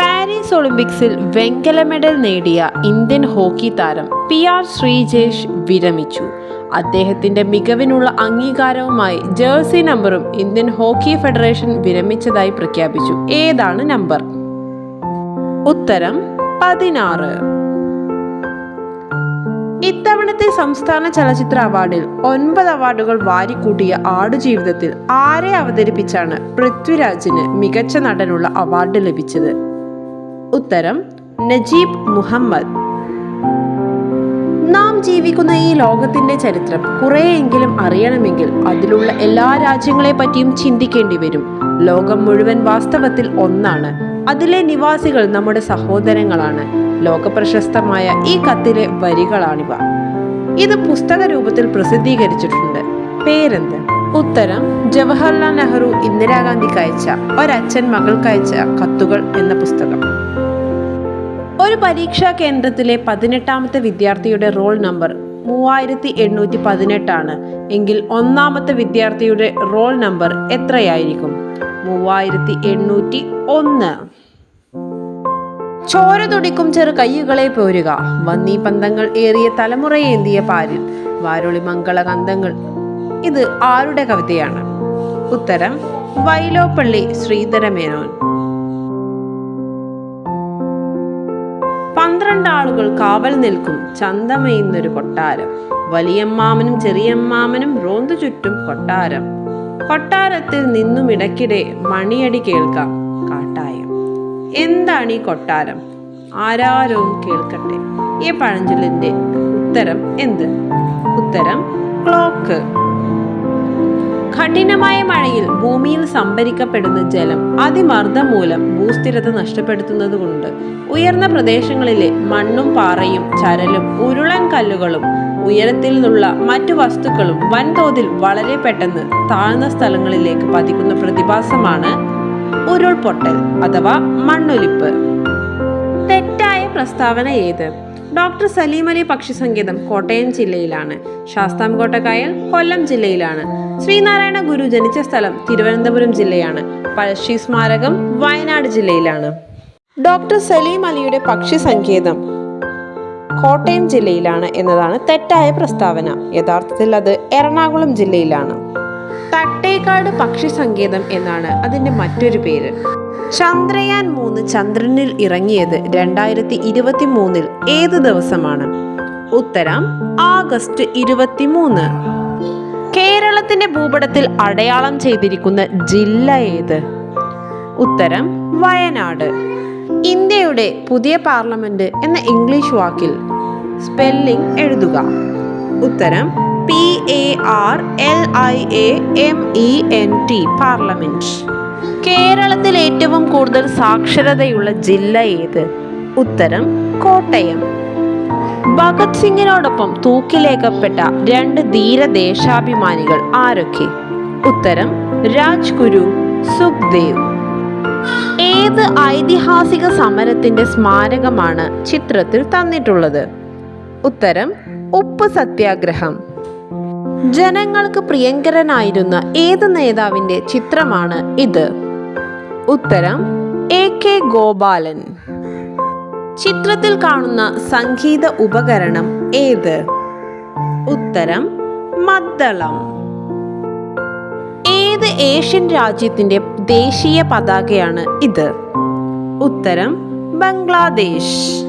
Paris ഒളിമ്പിക്സിൽ വെങ്കല medal നേടിയ ഇന്ത്യൻ ഹോക്കി താരം പി ആർ ശ്രീജേഷ് വിരമിച്ചു. അദ്ദേഹത്തിന്റെ മികവിനുള്ള അംഗീകാരവുമായി ജേഴ്സി നമ്പറും ഇന്ത്യൻ ഹോക്കി ഫെഡറേഷൻ വിരമിച്ചതായി പ്രഖ്യാപിച്ചു. ഏതാണ് നമ്പർ? ഉത്തരം പതിനാറ്. ഇത്തവണത്തെ സംസ്ഥാന ചലച്ചിത്ര അവാർഡിൽ ഒൻപത് അവാർഡുകൾ വാരിക്കൂട്ടിയ ആടുജീവിതത്തിൽ ആരെ അവതരിപ്പിച്ചാണ് പൃഥ്വിരാജിന് മികച്ച നടനുള്ള അവാർഡ് ലഭിച്ചത്? ഉത്തരം നജീബ് മുഹമ്മദ്. നാം ജീവിക്കുന്ന ഈ ലോകത്തിന്റെ ചരിത്രം കുറെയെങ്കിലും അറിയണമെങ്കിൽ അതിലുള്ള എല്ലാ രാജ്യങ്ങളെ പറ്റിയും ചിന്തിക്കേണ്ടി വരും. ലോകം മുഴുവൻ വാസ്തവത്തിൽ ഒന്നാണ്. അതിലെ നിവാസികൾ നമ്മുടെ സഹോദരങ്ങളാണ്. ലോകപ്രശസ്തമായ ഈ കത്തിലെ വരികളാണിവ. ഇത് പുസ്തക രൂപത്തിൽ പ്രസിദ്ധീകരിച്ചിട്ടുണ്ട്. പേരെന്ത്? ഉത്തരം ജവഹർലാൽ നെഹ്റു ഇന്ദിരാഗാന്ധിക്ക് അയച്ച ഒരച്ഛൻ മകൾക്കയച്ച കത്തുകൾ എന്ന പുസ്തകം. ഒരു പരീക്ഷാ കേന്ദ്രത്തിലെ പതിനെട്ടാമത്തെ വിദ്യാർത്ഥിയുടെ റോൾ നമ്പർ മൂവായിരത്തി എണ്ണൂറ്റി പതിനെട്ടാണ് എങ്കിൽ ഒന്നാമത്തെ വിദ്യാർത്ഥിയുടെ റോൾ നമ്പർ എത്രയായിരിക്കും? മൂവായിരത്തി എണ്ണൂറ്റി ഒന്ന് ചോര തുടിക്കും ചെറു കയ്യുകളെ പോരുക. വന്നീ പന്തങ്ങൾ ഏറിയ തലമുറയേന്തിയ പാരിൽ? വാരോളി മംഗള കന്തങ്ങൾ. ഇത് ആരുടെ കവിതയാണ്? ഉത്തരം വൈലോപ്പള്ളി ശ്രീധരമേനോൻ. പന്ത്രണ്ട് ആളുകൾ കാവൽ നിൽക്കും ചന്തമയുന്നൊരു കൊട്ടാരം. വലിയമ്മാമനും ചെറിയമ്മാമനും റോന്തു ചുറ്റും കൊട്ടാരം. കൊട്ടാരത്തിൽ നിന്നും ഇടയ്ക്കിടെ മണിയടി കേൾക്കാം കാട്ടായം. എന്താണ് ഈ കൊട്ടാരം? ആരാരവും കേൾക്കട്ടെ. ഈ പഴഞ്ചൊല്ലിന്റെ ഉത്തരം എന്ത്? ഉത്തരം ക്ലോക്ക്. കഠിനമായ മഴയിൽ സംഭരിക്കപ്പെടുന്ന ജലം അതിമർദ്ദം മൂലം ഭൂസ്ഥിരത നഷ്ടപ്പെടുത്തുന്നതുകൊണ്ട്. ഉയർന്ന പ്രദേശങ്ങളിലെ മണ്ണും പാറയും ചരലും ഉരുളൻ കല്ലുകളും ഉയരത്തിൽ നിന്നുള്ള മറ്റു വസ്തുക്കളും വൻതോതിൽ വളരെ പെട്ടെന്ന് താഴ്ന്ന സ്ഥലങ്ങളിലേക്ക് പതിക്കുന്ന പ്രതിഭാസമാണ് ഉരുൾപൊട്ടൽ അഥവാ മണ്ണൊലിപ്പ്. തെറ്റായ പ്രസ്താവന ഏത്? ഡോക്ടർ സലീം പക്ഷി സങ്കേതം കോട്ടയം ജില്ലയിലാണ്. ശാസ്താംകോട്ട കായൽ കൊല്ലം ജില്ലയിലാണ്. ശ്രീനാരായണ ഗുരു ജനിച്ച സ്ഥലം തിരുവനന്തപുരം ജില്ലയാണ്. പഴശ്ശി സ്മാരകം വയനാട് ജില്ലയിലാണ്. ഡോക്ടർ സലീം അലിയുടെ പക്ഷി സങ്കേതം കോട്ടയം ജില്ലയിലാണ് എന്നതാണ് തെറ്റായ പ്രസ്താവന. യഥാർത്ഥത്തിൽ അത് എറണാകുളം ജില്ലയിലാണ്. തട്ടേക്കാട് പക്ഷി സങ്കേതം എന്നാണ് അതിന്റെ മറ്റൊരു പേര്. ചന്ദ്രയാൻ മൂന്ന് ചന്ദ്രനിൽ ഇറങ്ങിയത് രണ്ടായിരത്തി ഇരുപത്തി മൂന്നിൽ ഏത് ദിവസമാണ്? ഉത്തരം ആഗസ്റ്റ് ഇരുപത്തിമൂന്ന്. കേരളത്തിന്റെ ഭൂപടത്തിൽ അടയാളം ചെയ്തിരിക്കുന്ന ജില്ല ഏത്? ഉത്തരം വയനാട്. ഇന്ത്യയുടെ പുതിയ പാർലമെന്റ് എന്ന ഇംഗ്ലീഷ് വാക്കിൽ സ്പെല്ലിംഗ് എഴുതുക. ഉത്തരം P A R L I A M E N T parliament. കേരളത്തിൽ ഏറ്റവും കൂടുതൽ സാക്ഷരതയുള്ള ജില്ല ഏത്? ഉത്തരം കോട്ടയം. ഭഗത് സിംഗിനോടൊപ്പം തൂക്കിലേക്കപ്പെട്ട രണ്ട് ധീര ദേശാഭിമാനികൾ ആരൊക്കെ? ഉത്തരം രാജ്ഗുരു സുഖ്ദേവ്. ഏത് ഐതിഹാസിക സമരത്തിന്റെ സ്മാരകമാണ് ചിത്രത്തിൽ തന്നിട്ടുള്ളത്? ഉത്തരം ഉപ്പ് സത്യാഗ്രഹം. ജനങ്ങൾക്ക് പ്രിയങ്കരനായിരുന്ന ഏത് നേതാവിന്റെ ചിത്രമാണ് ഇത്? ഉത്തരം എ കെ ഗോപാലൻ. ചിത്രത്തിൽ കാണുന്ന സംഗീത ഉപകരണം ഏത്? ഉത്തരം മദ്ദളം. ഏത് ഏഷ്യൻ രാജ്യത്തിന്റെ ദേശീയ പതാകയാണ് ഇത്? ഉത്തരം ബംഗ്ലാദേശ്.